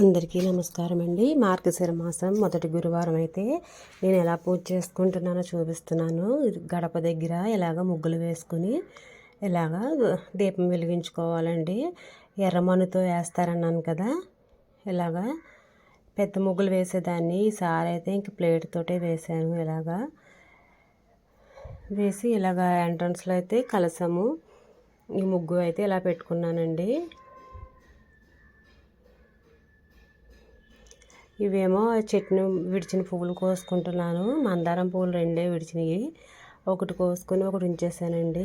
అందరికీ నమస్కారం అండి మార్గశిర మాసం మొదటి గురువారం అయితే నేను ఎలా పూజ చేసుకుంటున్నానో చూపిస్తున్నాను. గడప దగ్గర ఇలాగ ముగ్గులు వేసుకుని ఇలాగ దీపం వెలిగించుకోవాలండి. ఎర్రమన్నుతో వేస్తారన్నాను కదా. ఇలాగా పెద్ద ముగ్గులు వేసేదాన్ని. ఈసారి అయితే ఇంక ప్లేట్తోటే వేసాను ఇలాగా వేసి ఇలాగ ఎంట్రన్స్లో అయితే కలసము ఈ ముగ్గు అయితే ఇలా పెట్టుకున్నానండి. ఇవేమో చెట్టును విడిచిన పువ్వులు కోసుకుంటున్నాను. మందారం పువ్వులు రెండే విడిచినవి ఒకటి కోసుకొని ఒకటి ఉంచేసానండి.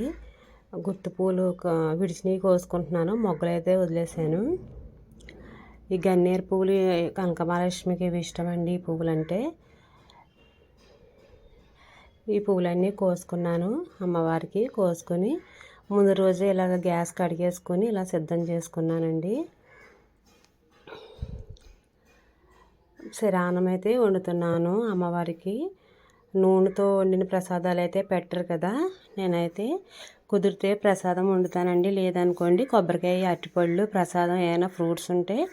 గుత్తి పూలు విడిచినవి కోసుకుంటున్నాను. మొగ్గలు అయితే వదిలేసాను. ఈ గన్నేరు పువ్వులు కనకమహాలక్ష్మికి ఇవి ఇష్టం అండి ఈ పువ్వులు అంటే ఈ పువ్వులన్నీ కోసుకున్నాను అమ్మవారికి కోసుకొని. ముందు రోజే ఇలాగ గ్యాస్ కడిగేసుకొని ఇలా సిద్ధం చేసుకున్నానండి. శరానం అయితే వండుతున్నాను అమ్మవారికి. నూనెతో వండిన ప్రసాదాలు అయితే పెట్టరు కదా. నేనైతే కుదిరితే ప్రసాదం వండుతానండి. లేదనుకోండి కొబ్బరికాయ అరటిపళ్ళు ప్రసాదం ఏమైనా ఫ్రూట్స్ ఉంటే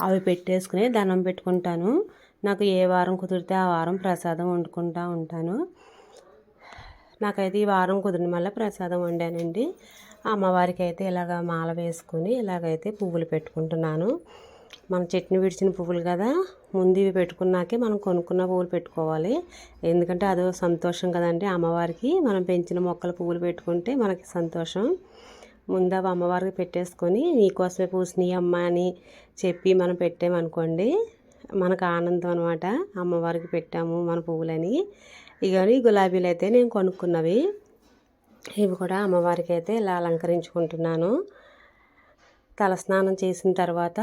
అవి పెట్టేసుకుని దండం పెట్టుకుంటాను. నాకు ఏ వారం కుదిరితే ఆ వారం ప్రసాదం వండుకుంటా ఉంటాను. నాకైతే ఈ వారం కుదిరిన మళ్ళీ ప్రసాదం వండానండి. అమ్మవారికి అయితే ఇలాగ మాల వేసుకొని ఇలాగైతే పువ్వులు పెట్టుకుంటున్నాను. మన చట్నీ విడిచిన పువ్వులు కదా ముందు ఇవి పెట్టుకున్నాకే మనం కొనుక్కున్న పువ్వులు పెట్టుకోవాలి. ఎందుకంటే అదో సంతోషం కదండి అమ్మవారికి. మనం పెంచిన మొక్కల పువ్వులు పెట్టుకుంటే మనకి సంతోషం. ముందు అవి అమ్మవారికి పెట్టేసుకొని నీకోసమే పూసినాయి అమ్మ అని చెప్పి మనం పెట్టామనుకోండి మనకు ఆనందం అనమాట అమ్మవారికి పెట్టాము మన పువ్వులని. ఇక గులాబీలు అయితే నేను కొనుక్కున్నవి. ఇవి కూడా అమ్మవారికి అయితే ఇలా అలంకరించుకుంటున్నాను. తలస్నానం చేసిన తర్వాత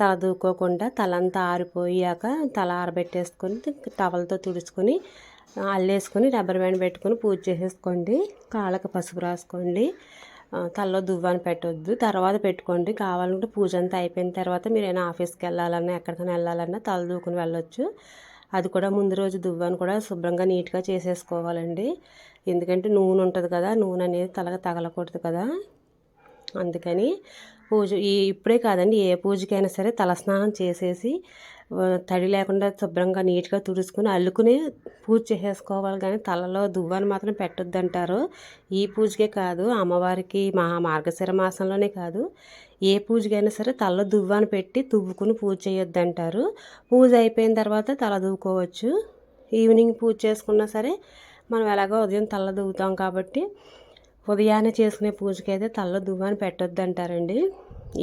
తల దూకోకుండా తలంతా ఆరిపోయాక తల ఆరబెట్టేసుకొని టవల్తో తుడుచుకొని అల్లేసుకొని రబ్బర్ బ్యాండ్ పెట్టుకొని పూజ చేసేసుకోండి. కాళ్ళకి పసుపు రాసుకోండి. తలలో దువ్వాని పెట్టొద్దు. తర్వాత పెట్టుకోండి. కావాలంటే పూజ అంతా అయిపోయిన తర్వాత మీరు ఏమైనా ఆఫీస్కి వెళ్ళాలన్నా ఎక్కడికైనా వెళ్ళాలన్నా తల దూకుని వెళ్ళొచ్చు. అది కూడా ముందు రోజు దువ్వాన్ని కూడా శుభ్రంగా నీట్గా చేసేసుకోవాలండి. ఎందుకంటే నూనె ఉంటుంది కదా నూనె అనేది తలకు తగలకూడదు కదా. అందుకని పూజ ఈ ఇప్పుడే కాదండి ఏ పూజకైనా సరే తలస్నానం చేసేసి తడి లేకుండా శుభ్రంగా నీట్గా తుడుచుకుని అల్లుకుని పూజ చేసేసుకోవాలి. కానీ తలలో దువ్వాన్ని మాత్రం పెట్టొద్దు అంటారు ఈ పూజకే కాదు అమ్మవారికి మా మార్గశిర మాసంలోనే కాదు ఏ పూజకైనా సరే తలలో దువ్వాన్ని పెట్టి తువ్వుకుని పూజ చేయొద్దు అంటారు పూజ అయిపోయిన తర్వాత తల దువ్వుకోవచ్చు. ఈవినింగ్ పూజ చేసుకున్నా సరే మనం ఎలాగో ఉదయం తల దువ్వుతాం కాబట్టి ఉదయాన్నే చేసుకునే పూజకైతే తలలో దువ్వాన్ని పెట్టొద్దు అంటారండి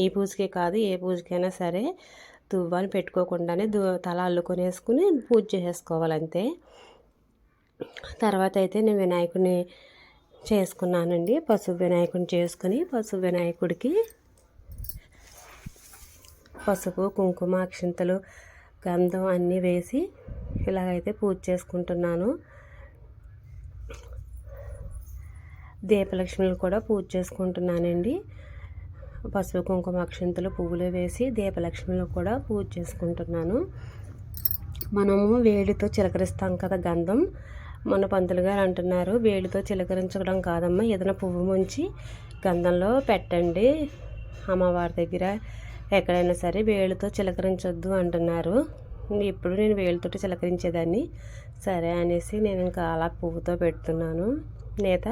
ఈ పూజకే కాదు ఏ పూజకైనా సరే దువ్వాన్ని పెట్టుకోకుండానే దు తల అల్లుకొనేసుకుని పూజ చేసుకోవాలంతే తర్వాత అయితే నేను వినాయకుడిని చేసుకున్నానండి. పసుపు వినాయకుడిని చేసుకుని పసుపు వినాయకుడికి పసుపు కుంకుమ అక్షింతలు గంధం అన్నీ వేసి ఇలాగైతే పూజ చేసుకుంటున్నాను. దీపలక్ష్మిని కూడా పూజ చేసుకుంటున్నానండి. పసుపు కుంకుమ అక్షంతలు పువ్వులు వేసి దీపలక్ష్మిలో కూడా పూజ చేసుకుంటున్నాను. మనము వేడితో చిలకరిస్తాం కదా గంధం. మన పంతులు గారు అంటున్నారు వేడితో చిలకరించడం కాదమ్మా ఏదైనా పువ్వు ముంచి గంధంలో పెట్టండి. అమ్మవారి దగ్గర ఎక్కడైనా సరే వేలుతో చిలకరించొద్దు అంటున్నారు. ఇప్పుడు నేను వేలుతోటి చిలకరించేదాన్ని. సరే అనేసి నేను ఇంకా అలా పువ్వుతో పెడుతున్నాను. నేత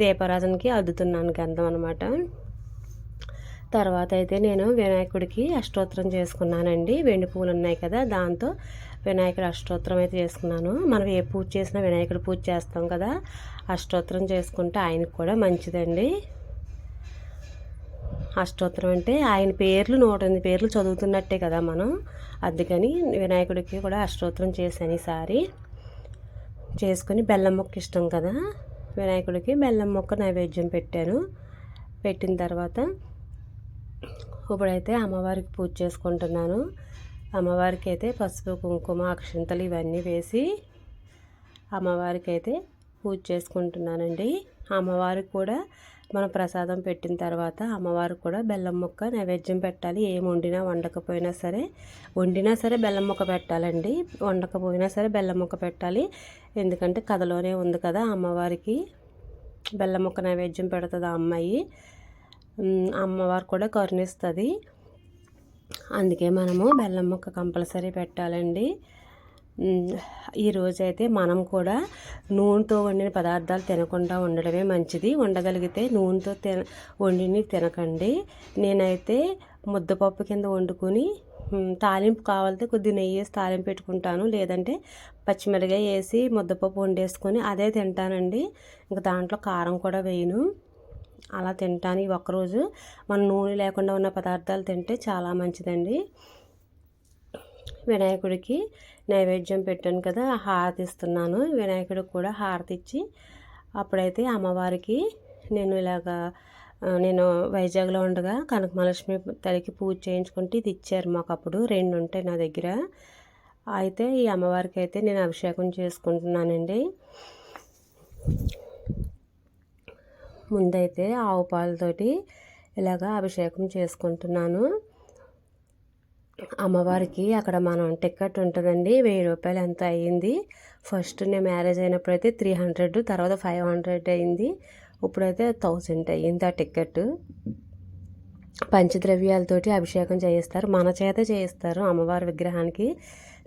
దీపారాధనకి అద్దుతున్నాను గంధం అనమాట తర్వాత అయితే నేను వినాయకుడికి అష్టోత్తరం చేసుకున్నానండి. వెండి పూలు ఉన్నాయి కదా దాంతో వినాయకుడు అష్టోత్తరం అయితే చేసుకున్నాను. మనం ఏ పూజ చేసినా వినాయకుడు పూజ చేస్తాం కదా అష్టోత్తరం చేసుకుంటే ఆయనకు కూడా మంచిదండి. అష్టోత్తరం అంటే ఆయన పేర్లు నూట ఎనిమిది పేర్లు చదువుతున్నట్టే కదా మనం. అందుకని వినాయకుడికి కూడా అష్టోత్తరం చేశాను ఈసారి. చేసుకొని బెల్లం మొక్క ఇష్టం కదా? వినాయకుడికి బెల్లం మొక్క నైవేద్యం పెట్టాను. పెట్టిన తర్వాత ఇప్పుడైతే అమ్మవారికి పూజ చేసుకుంటున్నాను. అమ్మవారికి అయితే పసుపు కుంకుమ అక్షంతలు ఇవన్నీ వేసి అమ్మవారికి అయితే పూజ చేసుకుంటున్నానండి. అమ్మవారికి కూడా మనం ప్రసాదం పెట్టిన తర్వాత అమ్మవారికి కూడా బెల్లం ముక్క నైవేద్యం పెట్టాలి. ఏం వండినా వండకపోయినా సరే వండినా సరే బెల్లం ముక్క పెట్టాలండి. వండకపోయినా సరే బెల్లం ముక్క పెట్టాలి. ఎందుకంటే కథలోనే ఉంది కదా అమ్మవారికి బెల్లం ముక్క నైవేద్యం పెడుతుంది ఆ అమ్మాయి. అమ్మవారు కూడా కరుణిస్తుంది. అందుకే మనము బెల్లం ముక్క కంపల్సరీ పెట్టాలండి. ఈరోజైతే మనం కూడా నూనెతో వండిన పదార్థాలు తినకుండా ఉండడమే మంచిది. ఉండగలిగితే నూనెతో తిన వండిని తినకండి. నేనైతే ముద్దపప్పు కింద వండుకొని తాలింపు కావాలంటే కొద్ది నెయ్యి వేసి తాలింపు పెట్టుకుంటాను. లేదంటే పచ్చిమిరకాయ వేసి ముద్దపప్పు వండేసుకొని అదే తింటానండి. ఇంకా దాంట్లో కారం కూడా వేయను. అలా తింటాను ఈ ఒక్కరోజు. మన నూనె లేకుండా ఉన్న పదార్థాలు తింటే చాలా మంచిదండి. వినాయకుడికి నైవేద్యం పెట్టాను కదా హారతి ఇస్తున్నాను. వినాయకుడికి కూడా హారతి ఇచ్చి అప్పుడైతే అమ్మవారికి నేను ఇలాగా నేను వైజాగ్లో ఉండగా కనకమహాలక్ష్మి తల్లికి పూజ చేయించుకుంటే ఇది ఇచ్చారు మాకు అప్పుడు రెండు ఉంటాయి నా దగ్గర. అయితే ఈ అమ్మవారికి అయితే నేను అభిషేకం చేసుకుంటున్నానండి. ముందైతే ఆవు పాలతోటి ఇలాగా అభిషేకం చేసుకుంటున్నాను. అమ్మవారికి అక్కడ మనం టికెట్ ఉంటుందండి. వెయ్యి రూపాయలు ఎంత అయ్యింది? ఫస్ట్ నేను మ్యారేజ్ అయినప్పుడు అయితే త్రీ హండ్రెడ్ తర్వాత ఫైవ్ హండ్రెడ్ అయింది ఇప్పుడైతే థౌజండ్ అయ్యింది ఆ టికెట్ పంచద్రవ్యాలతోటి అభిషేకం చేయిస్తారు. మన చేత చేయిస్తారు అమ్మవారి విగ్రహానికి.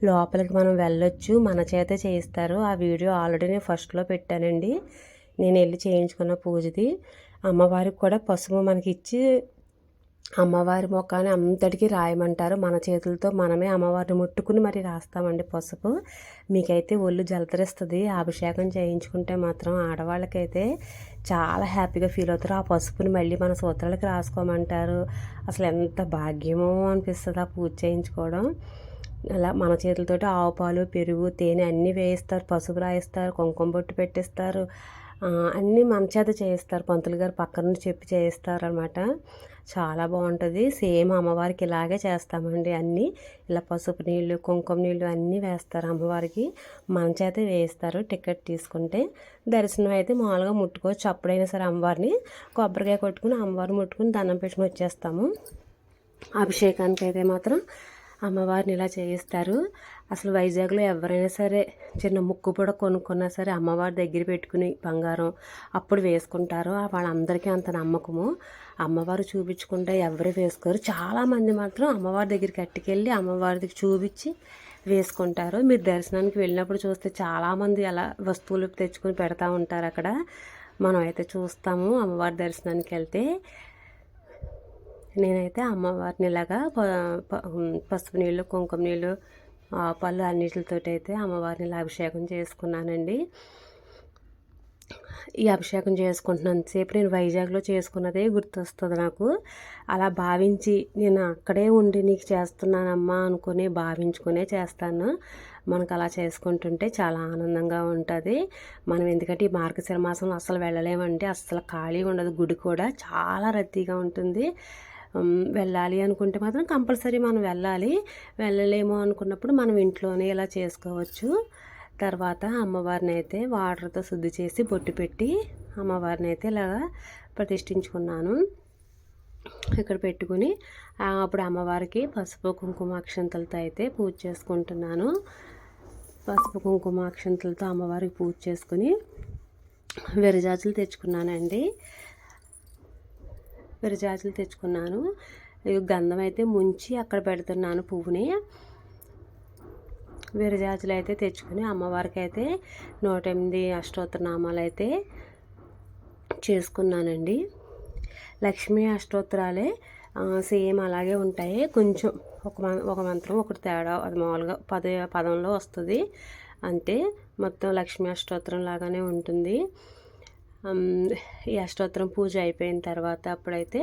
లోపలికి మనం వెళ్ళొచ్చు మన చేత చేయిస్తారు. ఆ వీడియో ఆల్రెడీ నేను ఫస్ట్లో పెట్టానండి. నేను వెళ్ళి చేయించుకున్న పూజది. అమ్మవారికి కూడా పసుపు మనకి ఇచ్చి అమ్మవారి ముఖాన్ని అంతటికీ రాయమంటారు. మన చేతులతో మనమే అమ్మవారిని ముట్టుకుని మరి రాస్తామండి పసుపు. మీకైతే ఒళ్ళు జలతరిస్తుంది. అభిషేకం చేయించుకుంటే మాత్రం ఆడవాళ్ళకైతే చాలా హ్యాపీగా ఫీల్ అవుతారు. ఆ పసుపుని మళ్ళీ మన సూత్రాలకి రాసుకోమంటారు. అసలు ఎంత భాగ్యమో అనిపిస్తుంది ఆ పూజ చేయించుకోవడం. అలా మన చేతులతోటి ఆవు పాలు పెరుగు తేనె అన్నీ వేయిస్తారు. పసుపు రాయిస్తారు. కుంకుమ బొట్టు పెట్టిస్తారు. అన్నీ మన చేత చేయిస్తారు. పంతులు గారు పక్కన నుండి చెప్పి చేయిస్తారు అనమాట చాలా బాగుంటుంది. సేమ్ అమ్మవారికి ఇలాగే చేస్తామండి అన్నీ. ఇలా పసుపు నీళ్ళు కుంకుమ నీళ్ళు అన్నీ వేస్తారు అమ్మవారికి. మన చేత వేయిస్తారు టికెట్ తీసుకుంటే. దర్శనం అయితే మామూలుగా ముట్టుకోవచ్చు అప్పుడైనా సరే అమ్మవారిని కొబ్బరికాయ కొట్టుకుని అమ్మవారిని ముట్టుకుని దండం పెట్టుకుని వచ్చేస్తాము. అభిషేకానికి అయితే మాత్రం అమ్మవారిని ఇలా చేయిస్తారు. అసలు వైజాగ్లో ఎవరైనా సరే చిన్న ముక్కు కూడా కొనుక్కున్నా సరే అమ్మవారి దగ్గర పెట్టుకుని బంగారం అప్పుడు వేసుకుంటారు. వాళ్ళందరికీ అంత నమ్మకము. అమ్మవారు చూపించుకుంటే ఎవరు వేసుకోరు. చాలామంది మాత్రం అమ్మవారి దగ్గరికి అట్టుకెళ్ళి అమ్మవారికి చూపించి వేసుకుంటారు. మీరు దర్శనానికి వెళ్ళినప్పుడు చూస్తే చాలామంది అలా వస్తువులు తెచ్చుకొని పెడతా ఉంటారు అక్కడ. మనం అయితే చూస్తాము అమ్మవారి దర్శనానికి వెళ్తే. నేనైతే అమ్మవారిని ఇలాగా ప- ప- పసుపు నీళ్ళు కుంకుమ నీళ్ళు ఆ పళ్ళు అన్నిటితోటి అయితే అమ్మవారిని ఇలా అభిషేకం చేసుకున్నానండి. ఈ అభిషేకం చేసుకుంటున్నంతసేపు నేను వైజాగ్లో చేసుకున్నదే గుర్తొస్తుంది నాకు. అలా భావించి నేను అక్కడే ఉండి నీకు చేస్తున్నానమ్మా అనుకుని భావించుకునే చేస్తాను. మనకు అలా చేసుకుంటుంటే చాలా ఆనందంగా ఉంటుంది. మనం ఎందుకంటే ఈ మార్గశిర మాసంలో అస్సలు వెళ్ళలేమంటే అస్సలు ఖాళీ ఉండదు. గుడి కూడా చాలా రద్దీగా ఉంటుంది. వెళ్ళాలి అనుకుంటే మాత్రం కంపల్సరీ మనం వెళ్ళాలి. వెళ్ళలేము అనుకున్నప్పుడు మనం ఇంట్లోనే ఇలా చేసుకోవచ్చు. తర్వాత అమ్మవారిని అయితే వాటర్తో శుద్ధి చేసి బొట్టు పెట్టి అమ్మవారిని అయితే ఇలాగా ప్రతిష్ఠించుకున్నాను. ఇక్కడ పెట్టుకుని అప్పుడు అమ్మవారికి పసుపు కుంకుమ అక్షంతలతో అయితే పూజ చేసుకుంటున్నాను. పసుపు కుంకుమ అక్షంతలతో అమ్మవారికి పూజ చేసుకుని విరజాజులు తెచ్చుకున్నానండి. విరజాజులు తెచ్చుకున్నాను. ఈ గంధం అయితే ముంచి అక్కడ పెడుతున్నాను పువ్వుని. విరజాజులు అయితే తెచ్చుకుని అమ్మవారికి అయితే నూట ఎనిమిది అష్టోత్తర నామాలు అయితే చేసుకున్నానండి. లక్ష్మీ అష్టోత్తరాలే సేమ్ అలాగే ఉంటాయి. కొంచెం ఒక ఒక మంత్రం ఒకటి తేడా అది మామూలుగా పద పదంలో వస్తుంది. అంతే మొత్తం లక్ష్మీ అష్టోత్తరం లాగానే ఉంటుంది. ఈ అష్టోత్తరం పూజ అయిపోయిన తర్వాత అప్పుడైతే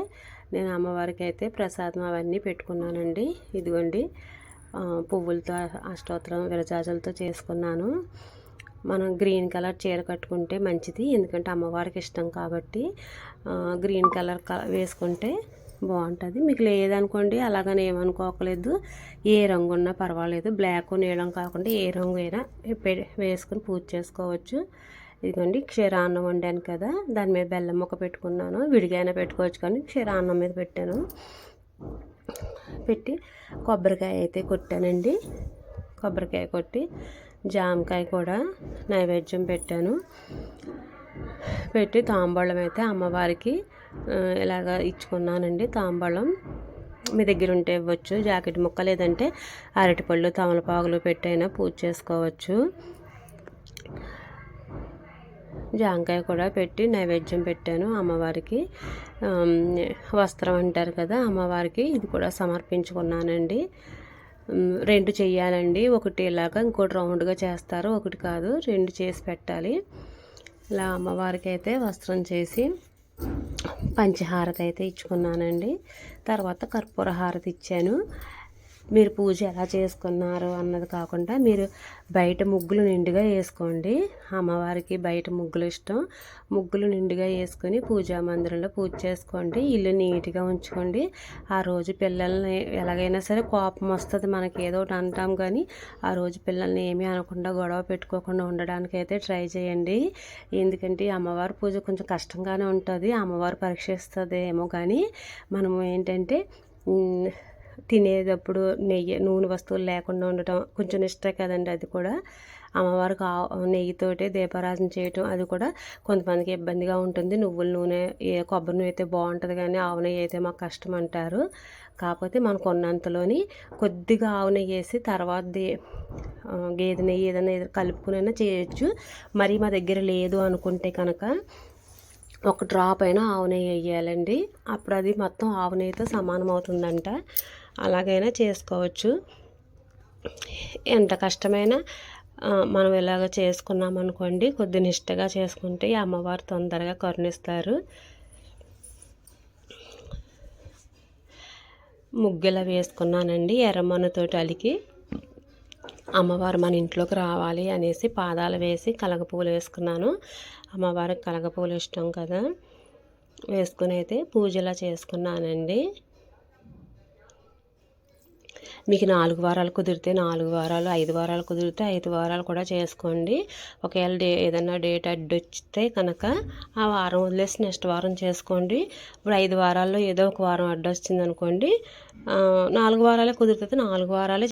నేను అమ్మవారికి అయితే ప్రసాదం అవన్నీ పెట్టుకున్నానండి. ఇదిగోండి పువ్వులతో అష్టోత్తరం విరజాజులతో చేసుకున్నాను. మనం గ్రీన్ కలర్ చీర కట్టుకుంటే మంచిది ఎందుకంటే అమ్మవారికి ఇష్టం కాబట్టి గ్రీన్ కలర్ క వేసుకుంటే బాగుంటుంది. మీకు లేదనుకోండి అలాగని ఏమనుకోకలేదు. ఏ రంగు ఉన్నా పర్వాలేదు. బ్లాక్ నీలం కాకుండా ఏ రంగు అయినా పె- వేసుకొని పూజ చేసుకోవచ్చు. ఇదిగోండి క్షీరాన్నం వండాను కదా దాని మీద బెల్లం ముక్క పెట్టుకున్నాను విడిగా అయినా పెట్టుకోవచ్చు కానీ క్షీరాన్నం మీద పెట్టాను. పెట్టి కొబ్బరికాయ అయితే కొట్టానండి. కొబ్బరికాయ కొట్టి జామకాయ కూడా నైవేద్యం పెట్టాను. పెట్టి తాంబూలం అయితే అమ్మవారికి ఇలాగ ఇచ్చుకున్నానండి తాంబూలం. మీ దగ్గర ఉంటే ఇవ్వచ్చు జాకెట్ ముక్క లేదంటే అరటిపళ్ళు తమలపాకులు పెట్టైనా పూజ చేసుకోవచ్చు. జాంకాయ కూడా పెట్టి నైవేద్యం పెట్టాను అమ్మవారికి. వస్త్రం అంటారు కదా అమ్మవారికి ఇది కూడా సమర్పించుకున్నానండి. రెండు చేయాలండి ఒకటి ఇలాగా ఇంకోటి రౌండ్గా చేస్తారు ఒకటి కాదు రెండు చేసి పెట్టాలి. ఇలా అమ్మవారికి అయితే వస్త్రం చేసి పంచహారతి అయితే ఇచ్చుకున్నానండి. తర్వాత కర్పూర హారతి ఇచ్చాను. మీరు పూజ ఎలా చేసుకున్నారు అన్నది కాకుండా మీరు బయట ముగ్గులు నిండుగా వేసుకోండి. అమ్మవారికి బయట ముగ్గులు ఇష్టం. ముగ్గులు నిండుగా వేసుకొని పూజా మందిరంలో పూజ చేసుకోండి. ఇల్లు నీట్గా ఉంచుకోండి. ఆ రోజు పిల్లల్ని ఎలాగైనా సరే కోపం వస్తుంది మనకి ఏదో ఒకటి అంటాం కానీ ఆ రోజు పిల్లల్ని ఏమీ అనకుండా గొడవ పెట్టుకోకుండా ఉండడానికి అయితే ట్రై చేయండి. ఎందుకంటే అమ్మవారి పూజ కొంచెం కష్టంగానే ఉంటుంది. అమ్మవారు పరీక్షిస్తుంది ఏమో కానీ మనము ఏంటంటే తినేటప్పుడు నెయ్యి నూనె వస్తువులు లేకుండా ఉండటం కొంచెం ఇష్టం కదండి అది కూడా. అమ్మవారికి నెయ్యితోటే దీపారాధన చేయటం అది కూడా కొంతమందికి ఇబ్బందిగా ఉంటుంది. నువ్వుల నూనె ఏ కొబ్బరి నూనె అయితే బాగుంటుంది కానీ ఆవు నెయ్యి అయితే మాకు కష్టం అంటారు. కాకపోతే మనకు ఉన్నంతలోని కొద్దిగా ఆవు నెయ్యి వేసి తర్వాత గేదె నెయ్యి ఏదైనా కలుపుకునైనా చేయొచ్చు. మరి మా దగ్గర లేదు అనుకుంటే కనుక ఒక డ్రాప్ అయినా ఆవు నెయ్యి వేయాలండి. అప్పుడు అది మొత్తం ఆవు నెయ్యితో సమానం అవుతుందంట. అలాగైనా చేసుకోవచ్చు. ఎంత కష్టమైనా మనం ఇలాగ చేసుకున్నాం అనుకోండి కొద్ది నిష్టగా చేసుకుంటే అమ్మవారు తొందరగా కరుణిస్తారు. ముగ్గులా వేసుకున్నానండి ఎర్రమన్నతోటి అలికి. అమ్మవారు మన ఇంట్లోకి రావాలి అనేసి పాదాలు వేసి కలగపూలు వేసుకున్నాను. అమ్మవారికి కలగపూలు ఇష్టం కదా. వేసుకుని అయితే పూజలా చేసుకున్నానండి. మీకు నాలుగు వారాలు కుదిరితే నాలుగు వారాలు ఐదు వారాలు కుదిరితే ఐదు వారాలు కూడా చేసుకోండి. ఒకవేళ డే ఏదైనా డేట్ అడ్డొచ్చితే కనుక ఆ వారం వదిలేసి నెక్స్ట్ వారం చేసుకోండి. ఇప్పుడు ఐదు వారాల్లో ఏదో ఒక వారం అడ్డొచ్చింది అనుకోండి నాలుగు వారాలే కుదిరితే నాలుగు వారాలే